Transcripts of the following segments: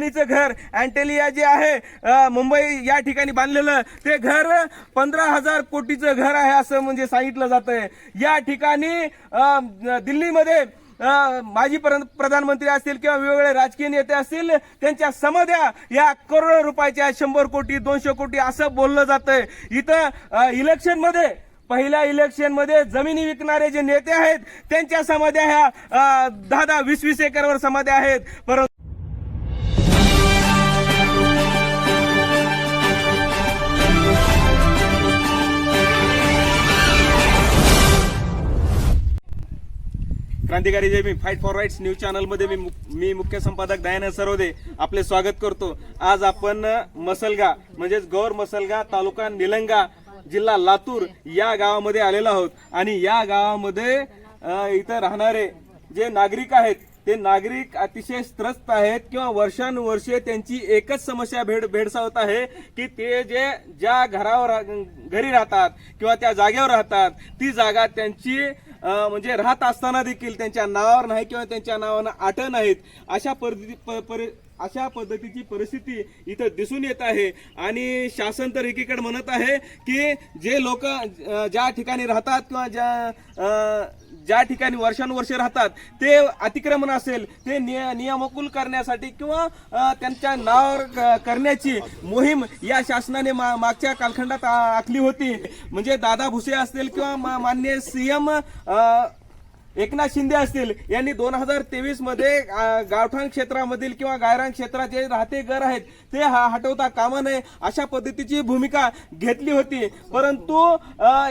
अंबानीचं घर. अँटेलिया जे आहे मुंबई या ठिकाणी बांधलेलं ते घर पंधरा हजार कोटीचं घर आहे असं म्हणजे सांगितलं जात आहे या ठिकाणी दिल्लीमध्ये माजी प्रधानमंत्री असतील किंवा वेगवेगळे राजकीय नेते असतील त्यांच्या समध्या या करोडो रुपयाच्या शंभर कोटी दोनशे कोटी असं बोललं जातंय. इथं इलेक्शनमध्ये पहिल्या इलेक्शनमध्ये जमिनी विकणारे जे नेते आहेत त्यांच्या समाध्या ह्या दहा दहा वीस वीस एकरवर समाध्या आहेत. परंतु क्रांतिकारी जय मी फाईट फॉर राईट्स न्यूज चॅनलमध्ये मी मी मुख्य संपादक दयानंद सरोदे आपले स्वागत करतो. आज आपण मसलगा म्हणजेच गौर मसलगा तालुका निलंगा जिल्हा लातूर या गावामध्ये आलेलो आहोत. आणि या गावामध्ये इथं राहणारे जे नागरिक आहेत ते नागरिक अतिशय त्रस्त आहेत किंवा वर्षानुवर्षे त्यांची एकच समस्या भेड भेडसावत आहे की ते जे ज्या घरावर रा- घरी राहतात किंवा त्या जागेवर राहतात ती जागा त्यांची म्हणजे राहत असताना देखील त्यांच्या नावावर नाही किंवा त्यांच्या नावानं आठण आहेत अशा पद्धती प- परि- अशा पद्धतीची परिस्थिती इथं दिसून येत आहे. आणि शासन तर एकीकडे म्हणत आहे की जे लोक ज्या ठिकाणी राहतात किंवा ज्या ज्या ठिकाणी वर्षानुवर्षे राहतात ते अतिक्रमण असेल ते निय- नियमकुल करण्यासाठी किंवा त्यांच्या नावावर क- करण्याची मोहीम या शासनाने मा- मागच्या कालखंडात आखली होती. म्हणजे दादा भुसे असतील किंवा मान्य माननीय सीएम एकनाथ शिंदे असतील यांनी दोन हजार तेवीसमध्ये गावठाण क्षेत्रामधील किंवा गायरान क्षेत्रात जे राहते घर आहेत ते हा- हटवता कामा नये अशा पद्धतीची भूमिका घेतली होती. परंतु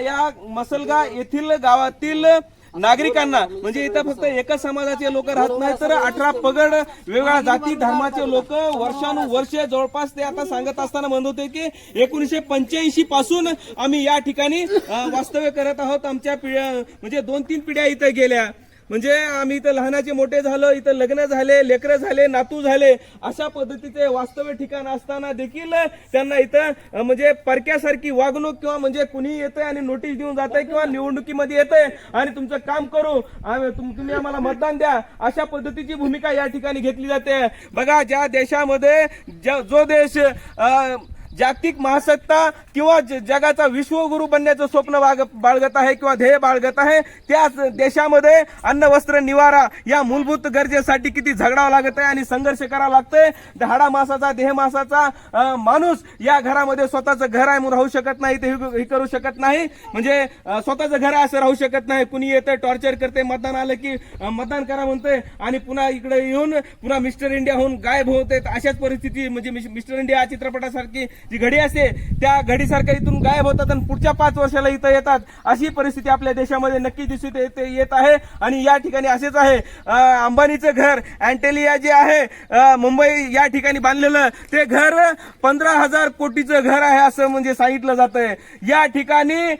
या मसलगा येथील गावातील नागरिकांना म्हणजे इथं फक्त एकाच समाजाचे लोक राहत नाही तर अठरा पगड वेगवेगळ्या जाती धर्माचे लोक वर्षानुवर्ष जवळपास ते आता सांगत असताना म्हणत होते की एकोणीशे पंच्याऐंशी पासून आम्ही या ठिकाणी वास्तव्य करत आहोत. आमच्या पिढ्या म्हणजे दोन तीन पिढ्या इथं गेल्या. म्हणजे आम्ही इथं लहानाचे मोठे झालो इथं लग्न झाले लेकरं झाले नातू झाले अशा पद्धतीचे वास्तव्य ठिकाण असताना देखील त्यांना इथं म्हणजे परक्यासारखी वागणूक किंवा म्हणजे कुणी येतंय आणि नोटीस देऊन जात आहे किंवा निवडणुकीमध्ये येतंय आणि तुमचं काम करू तुम- तुम्ही आम्हाला मतदान द्या अशा पद्धतीची भूमिका या ठिकाणी घेतली जाते. बघा ज्या देशामध्ये ज- जो देश जागतिक महासत्ता किंवा ज- जगाचा विश्वगुरु बनण्याचं स्वप्न बाग- बाळगत आहे किंवा ध्येय बाळगत आहे त्याच देशामध्ये अन्न वस्त्र निवारा या मूलभूत गरजेसाठी किती झगडावं लागत आहे आणि संघर्ष करावा लागतंय. हाडा मासाचा देह मासाचा माणूस या घरामध्ये स्वतःचं घर आहे म्हणून राहू शकत नाही ते हे करू शकत नाही. म्हणजे स्वतःचं घर आहे असं राहू शकत नाही. कुणी येतं टॉर्चर करते मतदान आलं की मतदान करा म्हणतंय आणि पुन्हा इकडे येऊन पुन्हा मिस्टर इंडिया होऊन गायब होते अशाच परिस्थिती म्हणजे मिस्टर इंडिया चित्रपटासारखी जी घडी असते त्या घडीसारख्या इथून गायब होतात आणि पुढच्या पाच वर्षाला इथं येतात. अशी परिस्थिती आपल्या देशामध्ये नक्की दिसून येते येत आहे. आणि या ठिकाणी असेच आहे. अंबानीचं घर अँटेलिया जे आहे मुंबई या ठिकाणी बांधलेलं ते घर पंधरा हजार कोटीचं घर आहे असं म्हणजे सांगितलं जात आहे या ठिकाणी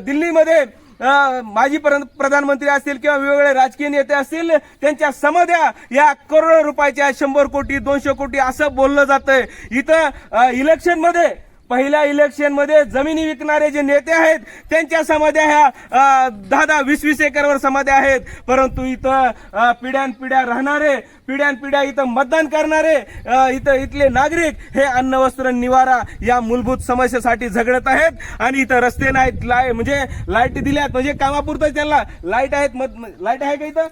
दिल्लीमध्ये माजी प्रधानमंत्री असतील किंवा वेगवेगळे राजकीय नेते असतील त्यांच्या समध्या या करोडो रुपयाच्या शंभर कोटी दोनशे कोटी असं बोललं जातंय. इथं इलेक्शनमध्ये पहिल्या इलेक्शनमध्ये जमिनी विकणारे जे नेते आहेत त्यांच्या समाध्या ह्या दहा दहा वीस वीस एकरवर समाध्या आहेत. परंतु इथं पिढ्यानपिढ्या राहणारे पिढ्यानपिढ्या इथं मतदान करणारे इथं इथले नागरिक हे अन्न वस्त्र निवारा या मूलभूत समस्येसाठी झगडत आहेत. आणि इथं रस्ते नाहीत लाय म्हणजे लाइट दिल्यात म्हणजे कामापुरतं त्यांना लाइट आहेत मत- लाइट आहे का इथं?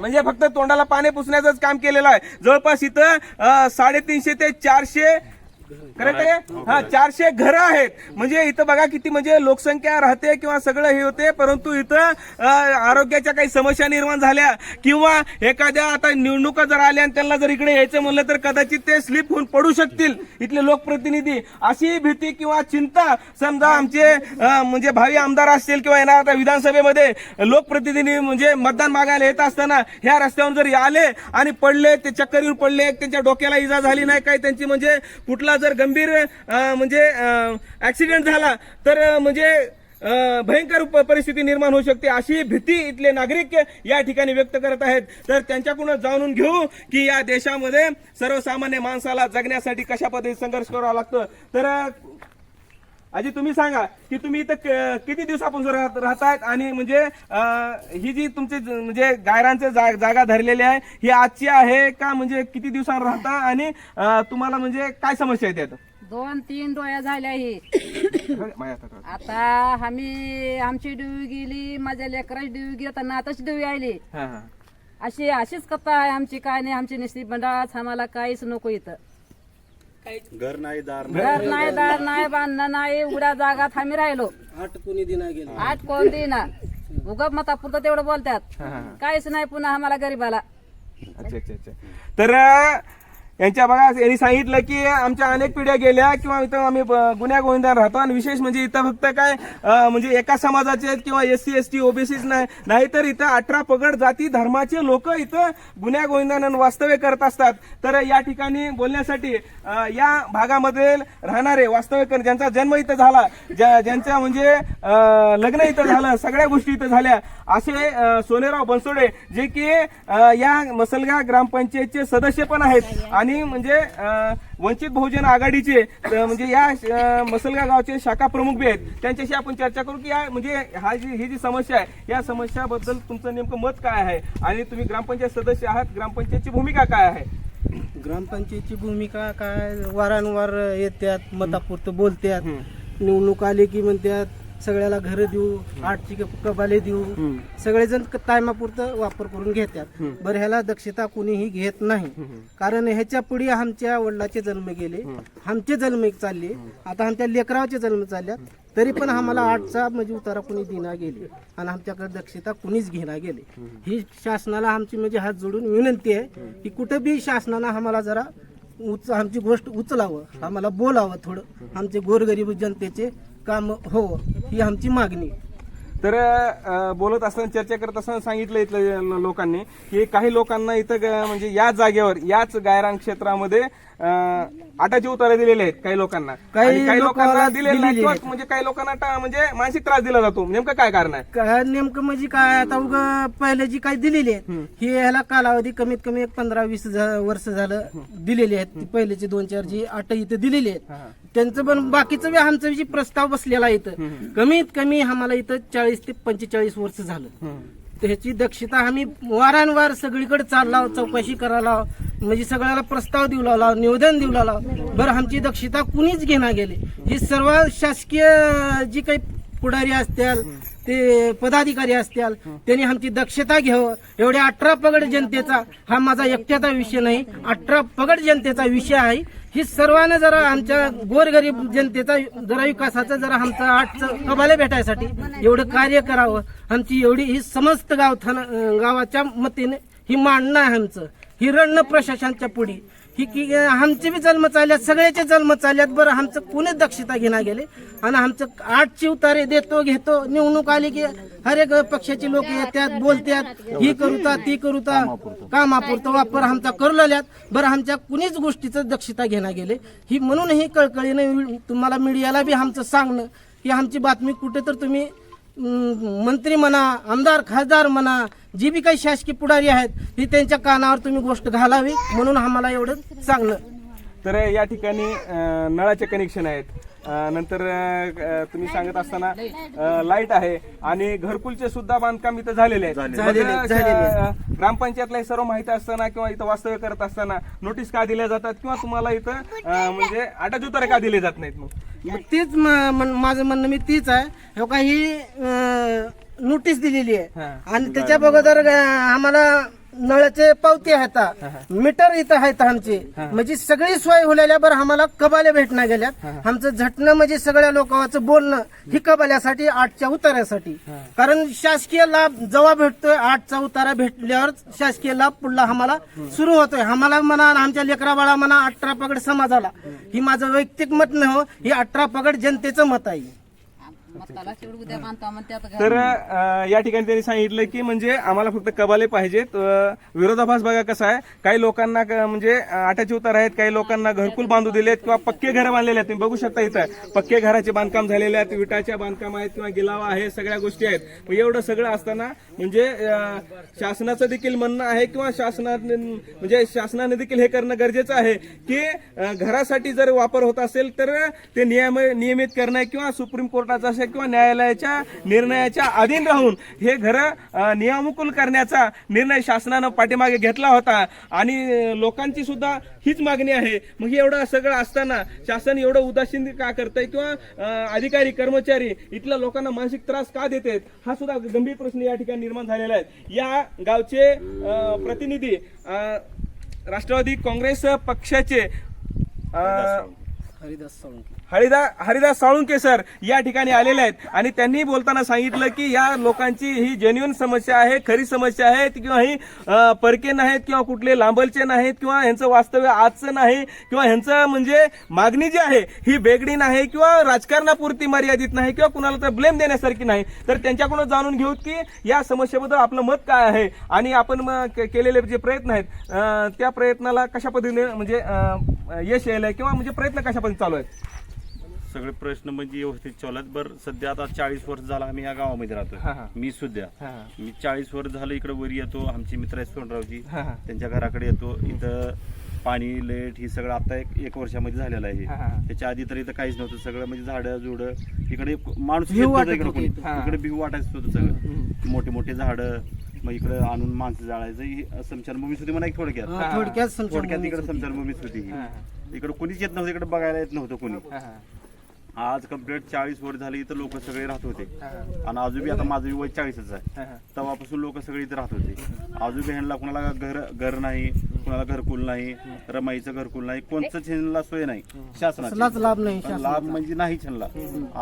म्हणजे फक्त तोंडाला पाणी पुसण्याचंच काम केलेलं आहे. जवळपास इथं साडेतीनशे ते चारशे करेक्ट आहे हा? चारशे घरं आहेत. म्हणजे इथं बघा किती म्हणजे लोकसंख्या राहते किंवा सगळं हे होते परंतु इथं आरोग्याच्या काही समस्या निर्माण झाल्या. किंवा एखाद्या आता निवडणुका जर आल्या आणि त्यांना जर इकडे यायचं म्हणलं तर कदाचित ते स्लिप होऊन पडू शकतील. इथले लोकप्रतिनिधी. अशी भीती किंवा चिंता समजा आमचे म्हणजे भावी आमदार असतील किंवा येणार आता विधानसभेमध्ये लोकप्रतिनिधी म्हणजे मतदान मागायला येत असताना ह्या रस्त्यावरून जर आले आणि पडले ते चक्कर येऊन पडले त्यांच्या डोक्याला इजा झाली नाही काय त्यांची म्हणजे कुठला जर गंभीर म्हणजे ऍक्सिडेंट झाला तर म्हणजे भयंकर प- परिस्थिती निर्माण होऊ शकते अशी भीती इथले नागरिक या ठिकाणी व्यक्त करत आहेत. तर त्यांच्याकडून जाणून घेऊ की या देशामध्ये सर्वसामान्य माणसाला जगण्यासाठी कशा पद्धतीने संघर्ष करावा लागतो. तर आजी तुम्ही सांगा की तुम्ही इथं क- किती दिवसापासून राहत राहतायत आणि म्हणजे अं, ही जी तुमची ज- म्हणजे गायरांचे जा- जागा धरलेली आहे ही आजची आहे का म्हणजे किती दिवसांवर राहता आणि अं, तुम्हाला म्हणजे काय समस्या यात दोन तीन डोळ्या झाल्या ही माझ्या. आता आम्ही आमची डिवी गेली माझ्या लेकराची डिवी गेली आता नाताची डिवी आली हा, हा. अशी अशीच कथा आहे आमची काय नाही आमची नशीब मंडळात आम्हाला काहीच नको इथं घर नाही दार घर नाही दार नाही बांधणं नाही उघड्या जागात आम्ही राहिलो. आठ कुणी दिना गेले. आठ कोण देईना उगप मतापुरतं तेवढं बोलतात. काहीच नाही पुन्हा आम्हाला गरीबाला. अच्छा अच्छा अच्छा. तर यांच्या बघा यांनी सांगितलं की आमच्या अनेक पिढ्या गेल्या किंवा इथं आम्ही ब- गुन्ह्या गोविंदा राहतो. आणि विशेष म्हणजे इथं फक्त काय म्हणजे एका समाजाचे आहेत किंवा एस सी एस टी ओबीसीच नाही नाहीतर इथं अठरा पगड जाती धर्माचे लोक इथं गुन्ह्या गोविंदानं वास्तव्य करत असतात. तर या ठिकाणी बोलण्यासाठी या भागामध्ये राहणारे वास्तव्य कर ज्यांचा जन्म इथं झाला ज्या ज्यांच्या म्हणजे लग्न इथं झालं सगळ्या गोष्टी इथं झाल्या असे सोनेराव बनसोडे जे की या मसलगा ग्रामपंचायतचे सदस्य पण आहेत. आणि म्हणजे अं, वंचित बहुजन आघाडीचे म्हणजे या अं, मसलगाव गावचे शाखा प्रमुख बी आहेत. त्यांच्याशी आपण चर्चा करू की या म्हणजे हा जी ही जी समस्या आहे या समस्याबद्दल तुमचं नेमकं मत काय आहे? आणि तुम्ही ग्रामपंचायत सदस्य आहात ग्रामपंचायतची भूमिका काय आहे? ग्रामपंचायतची भूमिका काय? वारंवार येतात मतापुरतं बोलतात निवडणूक आली की म्हणतात सगळ्याला घर देऊ आठची कबाले देऊ. सगळेजण टायमापुरतं वापर करून घेतात बरं ह्याला दक्षता कुणीही घेत नाही. कारण ह्याच्या पुढे आमच्या वडिलाचे जन्म गेले. आमचे जन्म एक चालले. आता आमच्या लेकराचे जन्म चालल्यात. तरी पण आम्हाला आठचा म्हणजे उतारा कुणी दिना गेले. आणि आमच्याकडे दक्षता कुणीच घेणा गेले. ही शासनाला आमची म्हणजे हात जोडून विनंती आहे की कुठं बी शासनानं आम्हाला जरा उच आमची गोष्ट उचलावं आम्हाला बोलावं थोडं. आमचे गोरगरीब जनतेचे काम हो ही आमची मागणी. तर बोलत असताना चर्चा करत असताना सांगितलं इथल्या ल- लोकांनी की काही लोकांना इथं म्हणजे याच जागेवर याच गायरान क्षेत्रामध्ये आटाचे उतारे दिलेले आहेत काही लोकांना. काही लोकांना दिलेले. म्हणजे काही लोकांना टा- म्हणजे मानसिक त्रास दिला जातो. नेमकं काय कारण आहे? काय नेमकं म्हणजे काय आता उग पहिले जी काही दिलेली आहेत ही ह्याला कालावधी कमीत कमी एक पंधरा वीस वर्ष झालं दिलेली आहेत. पहिलेचे दोन चार जी अट इथं दिलेली आहेत त्यांचं पण बाकीचं बी आमचं जी प्रस्ताव बसलेला इथं. कमीत कमी आम्हाला इथं चाळीस ते पंचेचाळीस वर्ष झालं. तर ह्याची दक्षता आम्ही वारंवार सगळीकडे चालला चौकशी करायला म्हणजे सगळ्याला प्रस्ताव देऊ लागला निवेदन देऊ लागला बरं आमची दक्षता कुणीच घेणार गेले. ही सर्व शासकीय जी काही पुढारी असतील ते पदाधिकारी असतील त्यांनी आमची दक्षता घ्यावं. एवढ्या अठरा पगड जनतेचा हा माझा एकट्याचा विषय नाही. अठरा पगड जनतेचा विषय आहे. ही सर्वांना जरा आमच्या गोरगरीब जनतेचा जरा विकासाचा जरा आमचा आठचं कबाले भेटायसाठी एवढं कार्य करावं. आमची एवढी ही समस्त गाव गावाच्या मतीने ही मांडणं आहे आमचं. ही रणनं प्रशासनाच्या पुढे. ही की आमचे बी जन्म चालल्यात सगळ्याचे जन्म चालल्यात. बरं आमचं कोणीच दक्षता घेणार गेले? आणि आमचं आठची उतारे देतो घेतो निवडणूक आली की हर एक पक्षाचे लोक येतात बोलतात ही करूता ती करूता कामापुरतं वापर आमचा करू लागल्यात बरं आमच्या कुणीच गोष्टीचं दक्षता घेणार गेले? ही म्हणून ही कळकळीने तुम्हाला मीडियाला बी आमचं सांगणं की आमची बातमी कुठे तर तुम्ही मंत्री म्हणा आमदार खासदार म्हणा जी बी काही शासकीय पुढारी आहेत ही त्यांच्या कानावर तुम्ही गोष्ट घालावी म्हणून आम्हाला एवढं चांगलं तर या ठिकाणी नळाचे कनेक्शन आहेत. नंतर तुम्ही सांगत असताना लाइट आहे. आणि घरकुलचे सुद्धा बांधकाम इथं झालेले आहेत. ग्रामपंचायतला सर्व माहिती असताना किंवा इथं वास्तव्य करत असताना नोटीस का दिल्या जातात किंवा तुम्हाला इथं म्हणजे आटाच उतारे का दिले जात नाहीत मग? मग तीच म- माझं म्हणणं मी तीच आहे हो का ही अं, नोटीस दिलेली. आहे आणि त्याच्या अं, आम्हाला नळाचे पावती आहेत. मीटर इथं आहेत आमचे. म्हणजे सगळी सोय होलेल्या बरं आम्हाला कबाल्या भेटण्या गेल्यात. आमचं झटणं म्हणजे सगळ्या लोकांचं बोलणं ही कबाल्यासाठी आठच्या उतार्यासाठी कारण शासकीय लाभ जेव्हा भेटतोय आठचा उतारा भेटल्यावर शासकीय लाभ पुढला आम्हाला सुरू होतोय. आम्हाला म्हणा आमच्या लेकरा बाळा म्हणा अठरा पगड समाजाला. ही माझं वैयक्तिक मत नाही हो. ही अठरा पगड जनतेचं मत आहे. तर अ, या ठिकाणी त्यांनी सांगितलं की म्हणजे आम्हाला फक्त कबाले पाहिजेत. अ, विरोधाभास बघा कसा आहे. काही लोकांना क- म्हणजे अ, आटाचे उतार आहेत काही लोकांना घरकुल बांधू दिलेत किंवा पक्के घर बांधलेले आहेत. तुम्ही बघू शकता इथं. पक्के घराचे बांधकाम झालेले आहेत विटाच्या बांधकाम आहेत किंवा गिलावा आहे सगळ्या गोष्टी आहेत. मग एवढं सगळं असताना म्हणजे अ, शासनाचं देखील म्हणणं आहे किंवा शासनाने म्हणजे शासनाने देखील हे करणं गरजेचं आहे की अ, घरासाठी जर वापर होत असेल तर ते नियम नियमित करणं किंवा सुप्रीम कोर्टाचा असेल किंवा न्यायालयाच्या निर्णयाच्या अधीन राहून हे घर नियमकुल करण्याचा निर्णय शासनानं पाठीमागे घेतला होता. आणि लोकांची सुद्धा हीच मागणी आहे. मग एवढं सगळं असताना शासन एवढं उदासीन का करतंय किंवा अधिकारी कर्मचारी इथल्या लोकांना मानसिक त्रास का देत आहेत हा सुद्धा गंभीर प्रश्न या ठिकाणी निर्माण झालेला आहे. या गावचे प्रतिनिधी राष्ट्रवादी काँग्रेस पक्षाचे हरिदास साळुंके हरिदा हरिदास साळुंके सर या ठिकाणी आलेले आहेत. आणि त्यांनी बोलताना सांगितलं की या लोकांची ही जेन्युन समस्या आहे खरी समस्या आहे किंवा ही परके नाहीत किंवा कुठले लांबलचे नाहीत किंवा ह्यांचं वास्तव्य आजचं नाही किंवा ह्यांचं म्हणजे मागणी जी आहे ही वेगळी नाही किंवा राजकारणापुरती मर्यादित नाही किंवा कुणाला तर ब्लेम देण्यासारखी नाही. तर त्यांच्याकडून जाणून घेऊ की या समस्येबद्दल आपलं मत काय आहे आणि आपण केलेले जे प्रयत्न आहेत त्या प्रयत्नाला कशा पद्धतीने म्हणजे यश यायलंय किंवा म्हणजे प्रयत्न कशा पद्धतीने चालू आहेत? सगळे प्रश्न म्हणजे व्यवस्थित चालत. बरं सध्या आता चाळीस वर्ष झाला आम्ही या गावामध्ये हा, हा. राहतो मी सुद्धा. हा, हा. मी चाळीस वर्ष झालं इकडे वर येतो. आमचे मित्र आहेत सोनरावजी. हा, हा. त्यांच्या घराकडे येतो. इथं पाणी लेट ही सगळं आता एक एक वर्षामध्ये झालेलं आहे. हा. त्याच्या आधी तर इथं काहीच नव्हतं. सगळं म्हणजे झाडं जुडं. इकडे माणूस नव्हतं वाटत इकडे होती. कोणी. हा. इकडे वाटायचं होतं सगळं. मोठे मोठे झाडं. मग इकडे आणून माणसं जाळायचं. ही समशानभूमीच होती म्हणा एक थोडक्यात. हा, थोडक्यात थोडक्यात इकडे. समशानभूमीच होती ही हा, इकडे कोणीच येत नव्हतं. इकडे बघायला येत नव्हतं कोणी. हा, हा. आज कंप्लीट चाळीस वर्ष झाली इथं लोक सगळे राहत होते. आणि अजूनबी आता माझं वय चाळीसच आहे. तेव्हापासून लोक सगळे इथं राहत होते. अजूनबी ह्यांना कुणाला घर घर नाही कुणाला घरकुल नाही रमाईचं घरकुल नाही कोणतंच ह्यांना सोय नाही. शासनाची. लाभ नाही लाभ म्हणजे नाहीच ह्यांना.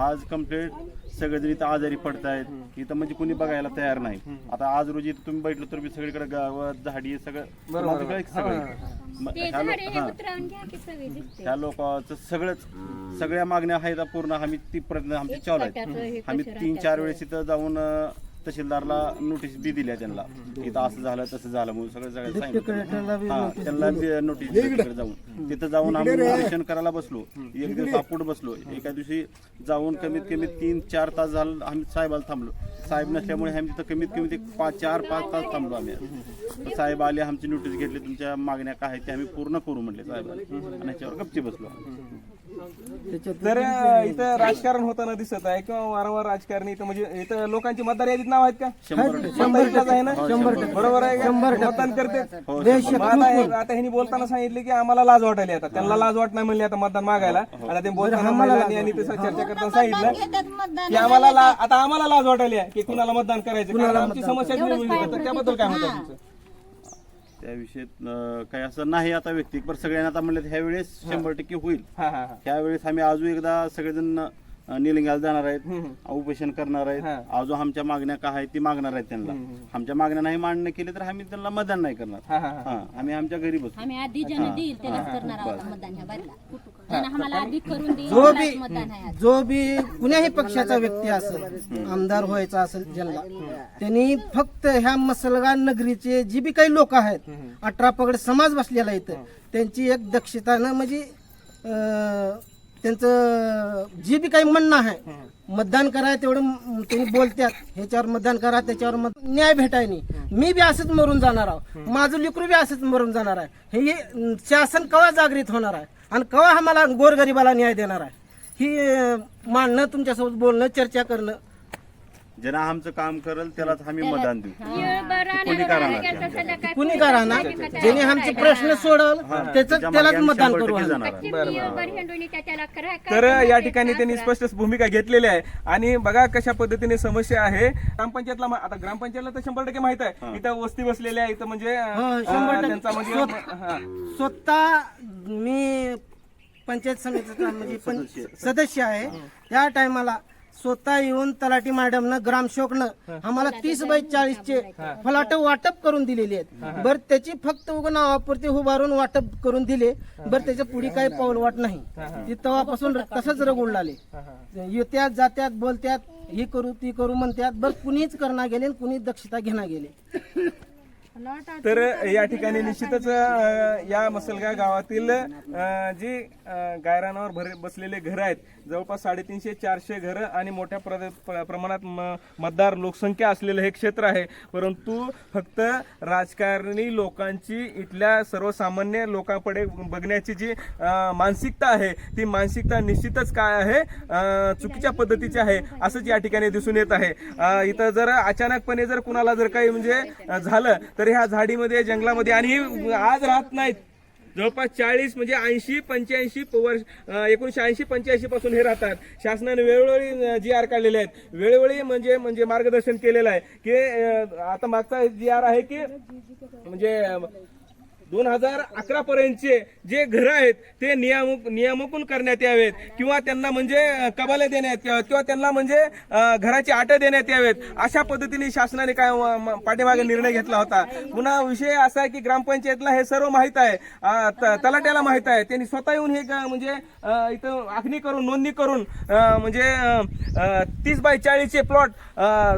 आज कंप्लीट सगळेजण इथं आजारी पडतायत इथं म्हणजे कोणी बघायला तयार नाही. आता आज रोजी तुम्ही बैठलो तर मी सगळीकडे गावात झाडी सगळं बरोबर. सगळं. सगळं मग ते ह्या लो- झाडे. उतरवून घ्या की सगळे दिसते त्या लोकांचं सगळंच सगळ्या मागण्या आहेत पूर्ण आम्ही ती प्रयत्न आमचे चालू हे आहेत आम्ही तीन चार वेळेस इथं जाऊन तहसीलदारला नोटीस बी दिल्या त्यांना. इथं असं झालं तसं झालं म्हणून सगळं सगळं सांगितलं. हा, त्यांना बी नोटीस दिली. तिकडे जाऊन. तिथं जाऊन आम्ही निरीक्षण करायला बसलो. एक दिवस आपूट बसलो. एका दिवशी जाऊन कमीत कमी तीन चार तास झालं आम्ही साहेबाला थांबलो. साहेब नसल्यामुळे आम्ही तिथं कमीत कमी ते पाच चार पाच तास थांबलो आम्ही. साहेब आले आमची नोटीस घेतली तुमच्या मागण्या काय आहेत ते आम्ही पूर्ण करू म्हणले साहेबांनी आणि याच्यावर गपची बसलो तर इथं राजकारण होताना दिसत आहे किंवा वारंवार राजकारणी इथं म्हणजे इथं लोकांची मतदार यादीत नाव आहेत का? शंभर टक्के. शंभर आहे ना? शंभर टक्के. बरोबर आहे का? मतदान करते. हो, शंभर आता हे- आता ह्यांनी बोलताना सांगितले की आम्हाला लाज वाटायली आता. त्यांना लाज वाट नाही म्हणली आता मतदान मागायला. आता ते बोलताना महिलांनी आणि तसं चर्चा करताना सांगितलं मतदान की आम्हाला ला- आता आम्हाला लाज वाटायली आहे की कुणाला मतदान करायचं? कारण आमची समस्या त्याबद्दल काय म्हणतात तुमचं? त्या विषयी काही असं नाही आता व्यक्ती पण सगळ्यांना आता म्हणलं ह्या वेळेस शंभर टक्के होईल. हा हा हा. त्यावेळेस आम्ही अजून एकदा सगळेजण निलंग्याला जाणार आहेत उपोषण करणार आहेत. हा. अजून आमच्या मागण्या काय आहेत ती मागणार आहेत त्यांना. आमच्या मागण्या नाही मान्य केली तर आम्ही त्यांना मतदान नाही करणार. आम्ही आमच्या घरी बसू. आम्ही आधी ज्यानं देईल त्यालाच करणार आहोत मतदान ह्या बाजूला ज्यानं आम्हाला आधी करून देईल जो त्यालाच बी मतदान आहे आज. जो बी कुण्याही पक्षाचा व्यक्ती असेल आमदार व्हायचा असेल ज्यांना त्यांनी फक्त ह्या मसलगा नगरीचे जी बी काही लोक आहेत अठरा पगड समाज बसलेला इथं त्यांची एक दक्षतानं म्हणजे अं, त्यांचं जी बी काही म्हणणं आहे मतदान करा तेवढं त्यांनी बोलतात ह्याच्यावर मतदान करा त्याच्यावर मत न्याय भेटाय नाही. मी बी असंच मरून जाणार आहो. माझं लेकरू बी असंच मरून जाणार आहे. हे शासन कवा जागृत होणार आहे? आणि कवा आम्हाला गोरगरिबाला न्याय देणार आहे? ही मांडणं तुमच्यासोबत बोलणं चर्चा करणं ज्यांना आमचं काम करेल त्यालाच आम्ही मतदान देऊ. कोणी करणार कुणी करा ना ज्याने आमचे प्रश्न सोडवल त्याच त्यालाच मतदान करू आम्ही. तर या ठिकाणी त्यांनी स्पष्ट भूमिका घेतलेली आहे. आणि बघा कशा पद्धतीने समस्या आहे. ग्रामपंचायतला मा- आता ग्रामपंचायतला तर शंभर टक्के माहीत आहे. इथं वस्ती बसलेली आहे इथं म्हणजे अं, हा, शंभर टक्के. त्यांचा म्हणजे हा. स्वतः मी पंचायत समितीचा म्हणजे सदस्य. आहे. त्या टायमाला स्वतः येऊन तलाठी मॅडमनं ग्रामसेवकनं आम्हाला तीस बाय चाळीसचे फलाट वाटप करून दिलेले आहेत. बर त्याची फक्त उगा नावापुरती उभारून वाटप करून दिले. बर त्याच्या पुढे काही पाऊलवाट नाही. ती तेव्हापासून तसंच रगुडला आले येत्यात जात्यात बोलत्यात हे करू ती करू म्हणत्यात. बर कुणीच करणार गेले आणि कुणी दक्षता घेणार गेले. तर या ठिकाणी निश्चितच या मसलगा गावातील जी गायरानावर भर बसलेले घर आहेत जवळपास साडेतीनशे चारशे घरं आणि मोठ्या प्र- प्र- प्रमाणात म- मतदार लोकसंख्या असलेलं हे क्षेत्र आहे. परंतु फक्त राजकारणी लोकांची इथल्या सर्वसामान्य लोकांकडे बघण्याची जी मानसिकता आहे ती मानसिकता निश्चितच काय आहे? चुकीच्या पद्धतीची आहे असंच या ठिकाणी दिसून येत आहे. इथं जर अचानकपणे जर कुणाला जर काही म्हणजे झालं तर ह्या झाडीमध्ये जंगलामध्ये आणि आज राहत नाहीत. जवळपास चाळीस म्हणजे ऐंशी पंच्याऐंशी वर्ष एकोणीशे ऐंशी पंच्याऐंशी पासून हे राहतात. शासनाने वेळोवेळी जी आर काढलेले आहेत. वेळोवेळी म्हणजे म्हणजे मार्गदर्शन केलेलं आहे. की आता मागचा जी आर आहे की म्हणजे दोन हजार अकरा पर्यंतचे जे घर आहेत ते नियामक नियामकून करण्यात यावेत. किंवा त्यांना म्हणजे कबाले देण्यात यावेत किंवा त्यांना म्हणजे घराची आट देण्यात यावेत. अशा पद्धतीने शासनाने काय पाठीमागे निर्णय घेतला होता. पुन्हा विषय असा आहे की ग्रामपंचायतला हे सर्व माहीत आहे. त- तलाट्याला माहीत आहे. त्यांनी स्वतः येऊन हे म्हणजे इथं आखणी करून नोंदणी करून म्हणजे तीस बाय चाळीसचे प्लॉट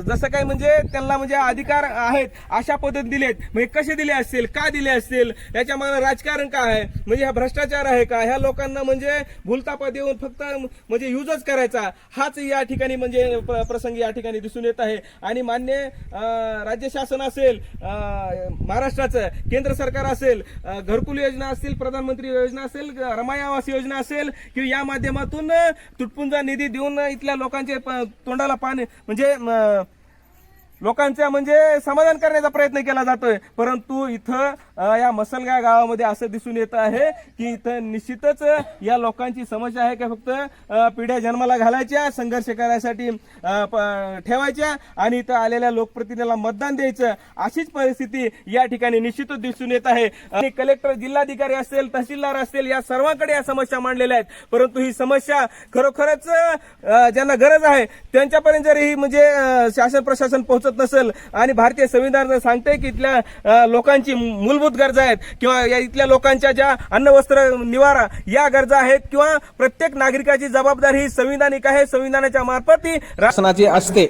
जसं काही म्हणजे त्यांना म्हणजे अधिकार आहेत अशा पद्धती दिलेत. म्हणजे कसे दिले असतील? का दिले असतील? याच्या मागे राजकारण काय आहे? म्हणजे हा भ्रष्टाचार आहे का? ह्या लोकांना म्हणजे भूलतापा देऊन फक्त म्हणजे युजच करायचा. हाच या ठिकाणी म्हणजे प्र- प्रसंगी या ठिकाणी दिसून येत आहे. आणि मान्य राज्य शासन असेल महाराष्ट्राचं केंद्र सरकार असेल घरकुल योजना असतील प्रधानमंत्री योजना असेल रमाई आवास योजना असेल किंवा या माध्यमातून तुटपुंजा निधी देऊन इथल्या लोकांचे तोंडाला पाणी म्हणजे लोकांच्या लोकांचा म्हणजे समाधान करण्याचा प्रयत्न केला जातोय. परंतु इथं या मसलगा गावामध्ये असं दिसून येत आहे की इथं निश्चितच या लोकांची समस्या आहे की फक्त पिढ्या जन्माला घालायच्या संघर्ष करायसाठी ठेवायच्या आणि इथं आलेल्या लोकप्रतिनिधीला मतदान द्यायचं अशीच परिस्थिती या ठिकाणी निश्चितच दिसून येत आहे. आणि कलेक्टर जिल्हाधिकारी असेल तहसीलदार असेल या सर्वांकडे या समस्या मांडलेल्या आहेत. परंतु ही समस्या खरोखरच ज्यांना गरज आहे त्यांच्यापर्यंत जरी ही म्हणजे शासन प्रशासन पोहोचत नसेल. आणि भारतीय संविधान जर सांगते की इथल्या लोकांची मूलभूत गरजा आहेत किंवा या इथल्या लोकांच्या ज्या अन्न वस्त्र निवारा या गरजा आहेत किंवा प्रत्येक नागरिकाची जबाबदारी ही संविधानिक आहे संविधानाच्या मार्फत ही शासनाची असते.